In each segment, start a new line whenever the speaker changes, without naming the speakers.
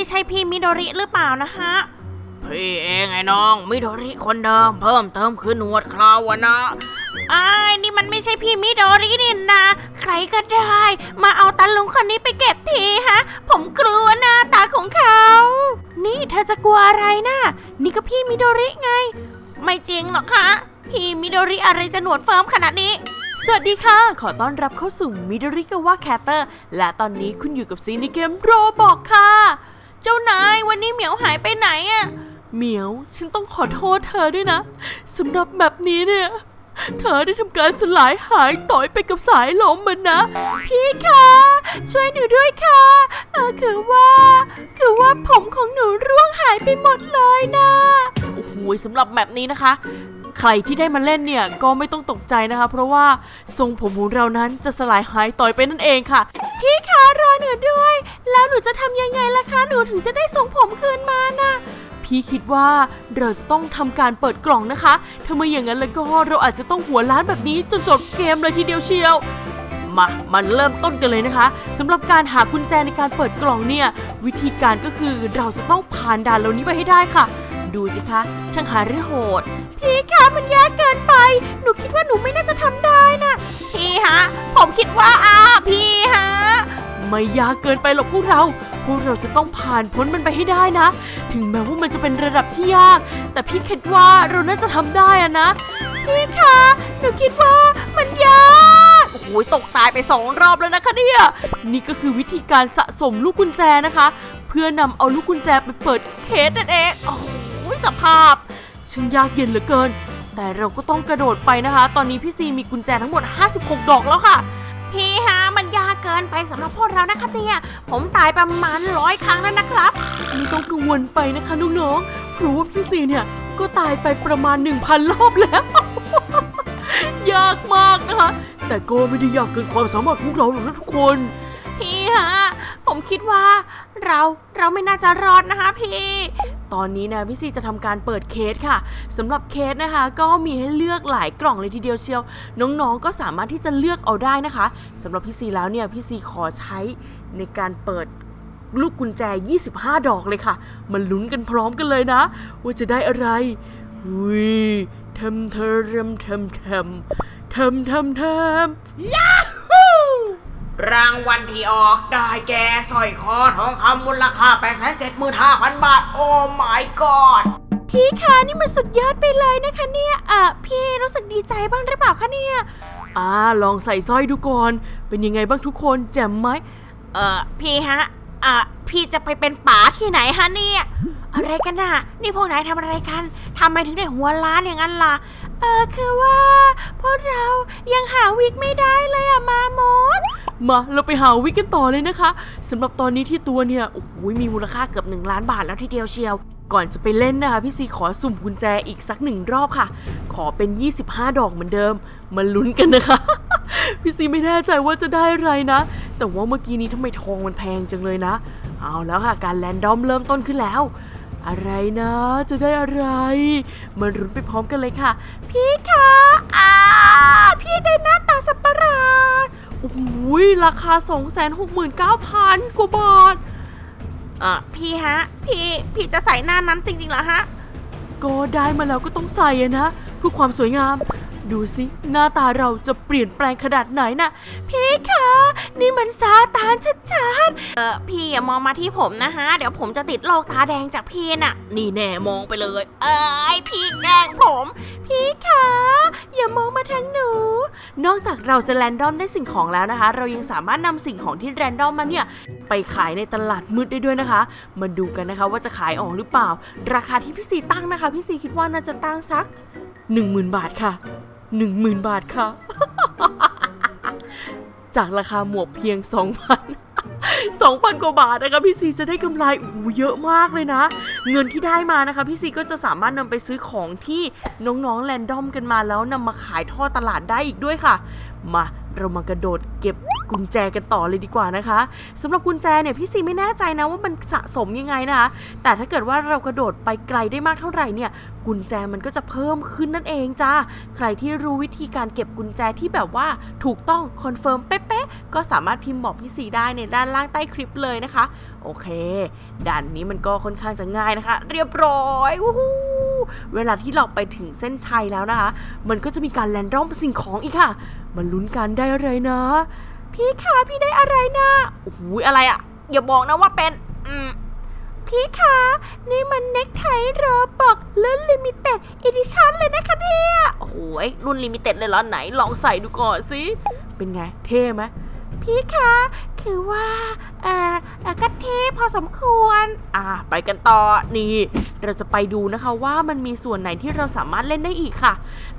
นี่ใช่พี่มิโดริหรือเปล่านะฮะ
พี่เองไอ้น้อง มิโดริคนเดิมเพิ่มเติมคือหนวดเคราวอะนะ
ไอ้ายนี่มันไม่ใช่พี่มิโดรินี่นะ ใครก็ได้ มาเอาตาลุงคนนี้ไปเก็บทีฮะ ผมกลัวหน้าตาของเขา นี่เธอจะกลัวอะไรนะนี่ก็พี่มิโดริไง ไม่จริงหรอกคะพี่มิโดริอะไรจะหนวดเฟิร์มขนาดนี้สวัสดีค่ะ ขอต้อนรับเข้าสู่มิโดริกาวะแคตเตอร์ และตอนนี้คุณอยู่กับซีในเกมโรบอกค่ะ เจ้านายวันนี้เหมียวหายไปไหนอะเหมียวฉันต้องขอโทษเธอด้วยนะสำหรับแบบนี้เนี่ย เธอได้ทำการสลายหายต่อยไปกับสายลมมันนะ พี่คะช่วยหนูด้วยค่ะเออคือว่า คือว่าผมของหนูร่วงหายไปหมดเลยนะโอ้โหสำหรับแบบนี้นะคะ ใครที่ได้มาเล่นเนี่ยก็ไม่ต้องตกใจนะคะ เพราะว่าทรงผมของเรานั้นจะสลายหายต่อยไปนั่นเองค่ะ พี่คะรอหนูด้วย แล้วหนูจะทำยังไงล่ะคะหนูถึงจะได้ทรงผมคืนมานะพี่คิดว่าเราจะต้องทำการเปิดกล่องนะคะถ้าไม่อย่างนั้นแล้วก็เราอาจจะต้องหัวล้านแบบนี้จนจบเกมเลยทีเดียวเชียว มา มันเริ่มต้นกันเลยนะคะสำหรับการหากุญแจในการเปิดกล่องเนี่ย วิธีการก็คือเราจะต้องผ่านด่านเหล่านี้ไปให้ได้ค่ะ ดูสิคะ ช่างหาเรือโหด พี่คะมันยากเกินไป หนูคิดว่าหนูไม่น่าจะทำได้นะ พี่ฮะ ผมคิดว่าอ่าพี่ฮะ ไม่ยากเกินไปหรอกพวกเรา พวกเราจะต้องผ่านพ้นมันไปให้ได้นะ ถึงแม้ว่ามันจะเป็นระดับที่ยาก แต่พี่คิดว่าเราน่าจะทำได้อะนะ พี่คะ หนูคิดว่ามันยากโอ้โหตกตายไปสองรอบแล้วนะคะเนี่ยนี่ก็คือวิธีการสะสมลูกกุญแจนะคะ เพื่อนำเอาลูกกุญแจไปเปิดเคสนั่นเองโอ้โห สภาพช่างยากเย็นเหลือเกิน แต่เราก็ต้องกระโดดไปนะคะ ตอนนี้พี่ซีมีกุญแจทั้งหมด 56 ดอกแล้วค่ะ พี่ฮะมันยากเกินไปสำหรับพวกเรานะครับเนี่ย ผมตายประมาณร้อยครั้งแล้วนะครับไม่ต้องกังวลไปนะคะน้องๆเพราะว่าพี่ซีเนี่ยก็ตายไปประมาณ 1,000 รอบแล้ว ยากมากนะคะ แต่ก็ไม่ได้ยากเกินความสามารถของเราหรอกนะทุกคน พี่ฮะผมคิดว่าเราเราไม่น่าจะรอดนะคะพี่ ตอนนี้นะพี่ซีจะทำการเปิดเคสค่ะสำหรับเคสนะคะ ก็มีให้เลือกหลายกล่องเลยทีเดียวเชียว น้องๆก็สามารถที่จะเลือกเอาได้นะคะสำหรับพี่ซีแล้วเนี่ยพี่ซีขอใช้ในการเปิดลูกกุญแจ 25 ดอกเลยค่ะ มันลุ้นกันพร้อมกันเลยนะ ว่าจะได้อะไรวิทำเทมทำทำทำทำทำ
รางวัลที่ออกได้แก่สร้อยคอทองคำมูลค่า 875,000 บาท โอ้ my god
พี่คะนี่มันสุดยอดไปเลยนะคะเนี่ยเออพี่รู้สึกดีใจบ้างหรือเปล่าคะเนี่ยอ่าลองใส่สร้อยดูก่อน เป็นยังไงบ้างทุกคนแจ่มไหมเออพี่ฮะอะพี่จะไปเป็นป๋าที่ไหนฮะเนี่ยอะไรกันน่ะ นี่พวกนายทำอะไรกันทำไมถึงได้หัวล้านอย่างนั้นล่ะ เออคือว่า พวกเรายังหาวิกไม่ได้เลยอะมาโมด มาเราไปหาวิกกันต่อเลยนะคะสำหรับตอนนี้ที่ตัวเนี่ยโอ้โหมีมูลค่าเกือบ1ล้านบาทแล้วทีเดียวเชียว ก่อนจะไปเล่นนะคะพี่ซีขอสุ่มกุญแจอีกสักหนึ่งรอบค่ะ ขอเป็น 25 ดอกเหมือนเดิมมาลุ้นกันนะคะ พี่ซีไม่แน่ใจว่าจะได้อะไรนะ แต่ว่าเมื่อกี้นี้ทำไมทองมันแพงจังเลยนะ เอาแล้วค่ะการแรนดอมเริ่มต้นขึ้นแล้ว อะไรนะ จะได้อะไรมารุ้นไปพร้อมกันเลยค่ะ พี่คะอ่าพี่ได้หน้าตาสับประหลาดโอ้โหราคา 269,000กว่าบาทเออพี่ฮะ พี่พี่จะใส่หน้านั้นจริงๆเหรอฮะ ก็ได้มาแล้วก็ต้องใส่อะนะเพื่อความสวยงาม ดูสิหน้าตาเราจะเปลี่ยนแปลงขนาดไหนน่ะพี่คะนี่มันซาตานชัดๆเออพี่อย่ามองมาที่ผมนะฮะ เดี๋ยวผมจะติดโรคตาแดงจากพี่น่ะ นี่แน่มองไปเลย เอ้ยพี่แกล้งผม พี่คะอย่ามองมาทางหนู นอกจากเราจะแรนดอมได้สิ่งของแล้วนะคะ เรายังสามารถนำสิ่งของที่แรนดอมมาเนี่ยไปขายในตลาดมืดได้ด้วยนะคะ มาดูกันนะคะว่าจะขายออกหรือเปล่า ราคาที่พี่ซีตั้งนะคะพี่ซีคิดว่าน่าจะตั้งสัก 10,000 บาทค่ะ 10,000 บาทค่ะ จากราคาหมวกเพียง 2,000 2,000 กว่าบาทนะคะพี่ซีจะได้กำไรโอ้เยอะมากเลยนะ เงินที่ได้มานะคะพี่ซีก็จะสามารถนำไปซื้อของที่น้องๆแรนดอมกันมาแล้วนำมาขายท่อตลาดได้อีกด้วยค่ะ มา เรามากระโดดเก็บกุญแจกันต่อเลยดีกว่านะคะสำหรับกุญแจเนี่ยพี่ซีไม่แน่ใจนะว่ามันสะสมยังไงนะคะแต่ถ้าเกิดว่าเรากระโดดไปไกลได้มากเท่าไหร่เนี่ย กุญแจมันก็จะเพิ่มขึ้นนั่นเองจ้าใครที่รู้วิธีการเก็บกุญแจที่แบบว่าถูกต้องคอนเฟิร์มเป๊ะๆก็สามารถพิมพ์บอกพี่ซีได้ในด้านล่างใต้คลิปเลยนะคะ โอเคด่านนี้มันก็ค่อนข้างจะง่ายนะคะ เรียบร้อยวู้ เวลาที่เราไปถึงเส้นชัยแล้วนะคะ มันก็จะมีการแรนดอมสิ่งของอีกค่ะ มันลุ้นกันได้อะไรนะ พี่คะพี่ได้อะไรนะโอ้โหอะไรอะอย่าบอกนะว่าเป็นอืมพี่คะนี่มันเน็กไทโรบอกรุ่นลิมิเต็ดอีดิชั่นเลยนะคะเนี่ยโอ้โหรุ่นลิมิเต็ดเลยเหรอไหนลองใส่ดูก่อนสิเป็นไงเท่ไหม พี่คะคือว่าเอ่อเอ่อก็เท่พอสมควร อ่า ไปกันต่อนี่ เราจะไปดูนะคะว่ามันมีส่วนไหนที่เราสามารถเล่นได้อีกค่ะ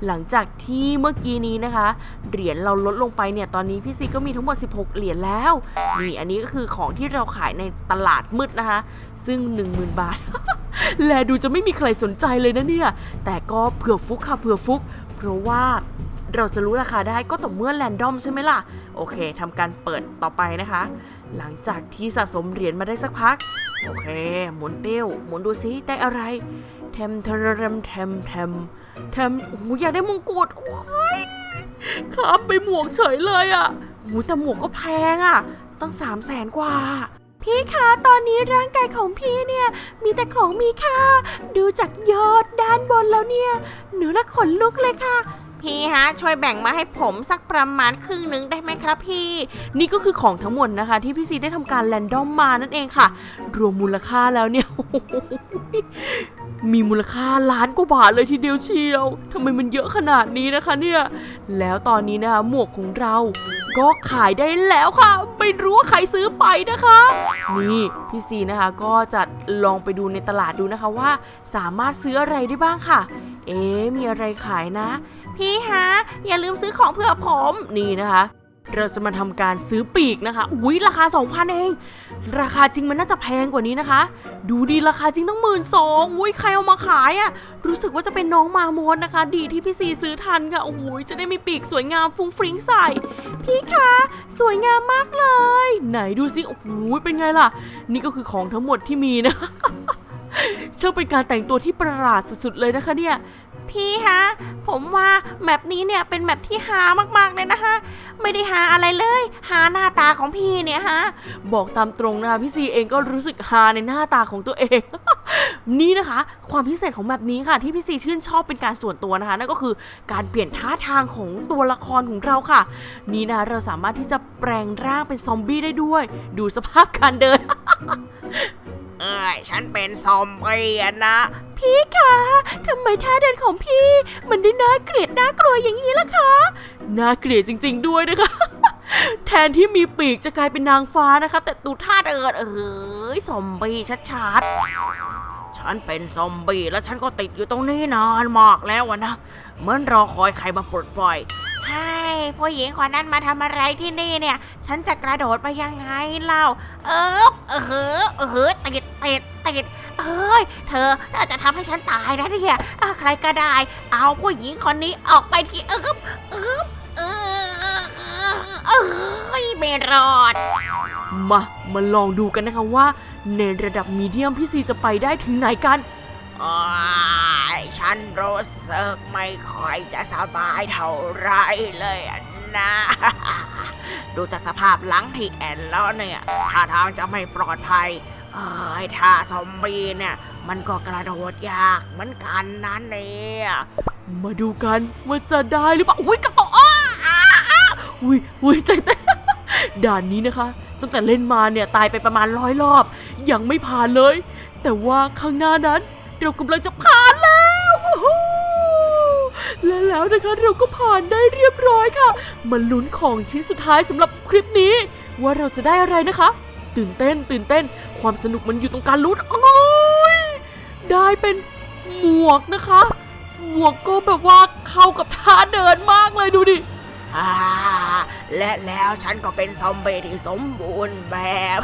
หลังจากที่เมื่อกี้นี้นะคะ เหรียญเราลดลงไปเนี่ยตอนนี้พี่ซีก็มีทั้งหมด 16 เหรียญแล้วนี่อันนี้ก็คือของที่เราขายในตลาดมืดนะคะ ซึ่ง 10,000 บาท แลดูจะไม่มีใครสนใจเลยนะเนี่ยแต่ก็เผื่อฟุกค่ะเผื่อฟุก เพราะว่า เราจะรู้ราคาได้ก็ต่อเมื่อแรนดอมใช่ไหมล่ะ โอเคทำการเปิดต่อไปนะคะ หลังจากที่สะสมเหรียญมาได้สักพัก โอเค หมุนเตี้ยว หมุนดูซิได้อะไรเทมเทรมเทมเทมเทมโอ้โหอยากได้มงกุฎโอ้ยข้ามไปหมวกเฉยเลยอะ่ะโอ้แต่หมวกก็แพงอะ่ะ ตั้งสามแสนกว่า พี่คะตอนนี้ร่างกายของพี่เนี่ย มีแต่ของมีค่า ดูจากยอดด้านบนแล้วเนี่ย หนูละขนลุกเลยค่ะ พี่ฮะช่วยแบ่งมาให้ผมสักประมาณครึ่งหนึ่งได้ไหมครับพี่ นี่ก็คือของทั้งหมดนะคะ ที่พี่ซีได้ทำการแรนดอมมานั่นเองค่ะ รวมมูลค่าแล้วเนี่ย มีมูลค่าล้านกว่าบาทเลยทีเดียวเชียวทำไมมันเยอะขนาดนี้นะคะเนี่ย แล้วตอนนี้นะคะหมวกของเราก็ขายได้แล้วค่ะ ไม่รู้ว่าใครซื้อไปนะคะ นี่พี่ซีนะคะก็จะลองไปดูในตลาดดูนะคะว่า สามารถซื้ออะไรได้บ้างค่ะ เอ๊มีอะไรขายนะ พี่ฮะ อย่าลืมซื้อของเพื่อผม นี่นะคะ เราจะมาทำการซื้อปีกนะคะ อุ้ยราคา 2,000 เอง ราคาจริงมันน่าจะแพงกว่านี้นะคะ ดูดีราคาจริงต้องหมื่นสองอุ้ยใครเอามาขายอะ่ะ รู้สึกว่าจะเป็นน้องมาโมดนะคะ ดีที่พี่ซีซื้อทันค่ะโอ้ยจะได้มีปีกสวยงามฟุ้งฟริ้งใส่ พี่คะสวยงามมากเลย ไหนดูสิโอ้โหเป็นไงล่ะ นี่ก็คือของทั้งหมดที่มีนะช่างเป็นการแต่งตัวที่ประหลาดสุดๆเลยนะคะเนี่ย พี่ฮะ ผมว่าแมปนี้เนี่ยเป็นแมปที่หามากๆเลยนะคะ ไม่ได้หาอะไรเลย หาหน้าตาของพี่เนี่ยฮะ บอกตามตรงนะคะพี่ซีเองก็รู้สึกฮาในหน้าตาของตัวเอง นี่นะคะ ความพิเศษของแบบนี้ค่ะ ที่พี่ซีชื่นชอบเป็นการส่วนตัวนะคะนั่นก็คือการเปลี่ยนท่าทางของตัวละครของเราค่ะ นี่นะคะเราสามารถที่จะแปลงร่างเป็นซอมบี้ได้ด้วย ดูสภาพการเดิน
เอ้ยฉันเป็นซอมบี้นะ
พี่คะทำไมท่าเดินของพี่ มันได้น่าเกลียดน่ากลัวอย่างนี้ล่ะคะ น่าเกลียดจริง ๆ ด้วยนะคะ แทนที่มีปีกจะกลายเป็นนางฟ้านะคะ แต่ดูท่าเดินเอ้ยซอมบี้ชัดๆ ฉันเป็นซอมบี้แล้วฉันก็ติดอยู่ตรงนี้นานมากแล้วนะเหมือนรอคอยใครมาปลดปล่อย ให้ผู้หญิงคนนั้นมาทำอะไรที่นี่เนี่ย ฉันจะกระโดดไปยังไงเล่าเออเออเออเออติดติดติดเอ้ย เธอน่าจะทำให้ฉันตายนะเนี่ยใครก็ได้ เอาผู้หญิงคนนี้ออกไปทีอึบอึบเออเอ้ยไม่รอด มา มาลองดูกันนะคะว่า ในระดับมีเดียมพี่ซีจะไปได้ถึงไหนกัน
อ้ย ฉันรู้สึกไม่ค่อยจะสบายเท่าไรเลยนะ ดูจากสภาพหลังที่แอนแล้วเนี่ยท่าทางจะไม่ปลอดภัย เอ้ยถ้าซอมบี้เนี่ย มันก็กระโดดยากเหมือนกันนั่นเนี่ย
มาดูกันว่าจะได้หรือเปล่า อุ้ยกระโตกอ้าอ้าอ้าอุ้ยอุ้ยใจเต้นด่านนี้นะคะ ตั้งแต่เล่นมาเนี่ยตายไปประมาณร้อยรอบ ยังไม่ผ่านเลย แต่ว่าข้างหน้านั้นเรากำลังจะผ่าน และแล้วนะคะเราก็ผ่านได้เรียบร้อยค่ะ มาลุ้นของชิ้นสุดท้ายสำหรับคลิปนี้ ว่าเราจะได้อะไรนะคะ ตื่นเต้นตื่นเต้น ความสนุกมันอยู่ตรงการลุ้นโอ้ยได้เป็นหมวกนะคะ หมวกก็แบบว่าเข้ากับท่าเดินมากเลยดูดิ
อ่าและแล้วฉันก็เป็นซอมบี้ที่สมบูรณ์แบบ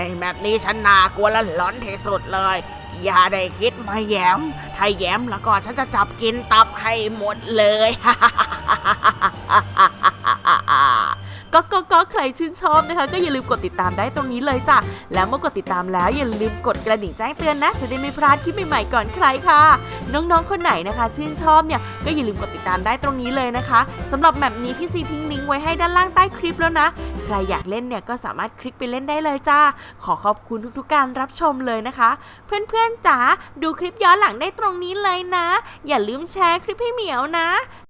ในแมปนี้ฉันน่ากลัวและหลอนที่สุดเลย อย่าได้คิดมาแย้ม ถ้าแย้มแล้วก็ฉันจะจับกินตับให้หมดเลยพ
ก็ก็ก็ใครชื่นชอบนะคะ ก็อย่าลืมกดติดตามได้ตรงนี้เลยจ้ะ แล้วเมื่อกดติดตามแล้วอย่าลืมกดกระดิ่งแจ้งเตือนนะ จะได้ไม่พลาดคลิปใหม่ๆก่อนใครค่ะ น้องๆคนไหนนะคะ ชื่นชอบเนี่ยก็อย่าลืมกดติดตามได้ตรงนี้เลยนะคะสำหรับแมปนี้พี่ซีทิ้งลิงก์ไว้ให้ด้านล่างใต้คลิปแล้วนะ ใครอยากเล่นเนี่ยก็สามารถคลิกไปเล่นได้เลยจ้าขอขอบคุณทุกๆการรับชมเลยนะคะ เพื่อนๆจ๋าดูคลิปย้อนหลังได้ตรงนี้เลยนะ อย่าลืมแชร์คลิปให้เหมียวนะ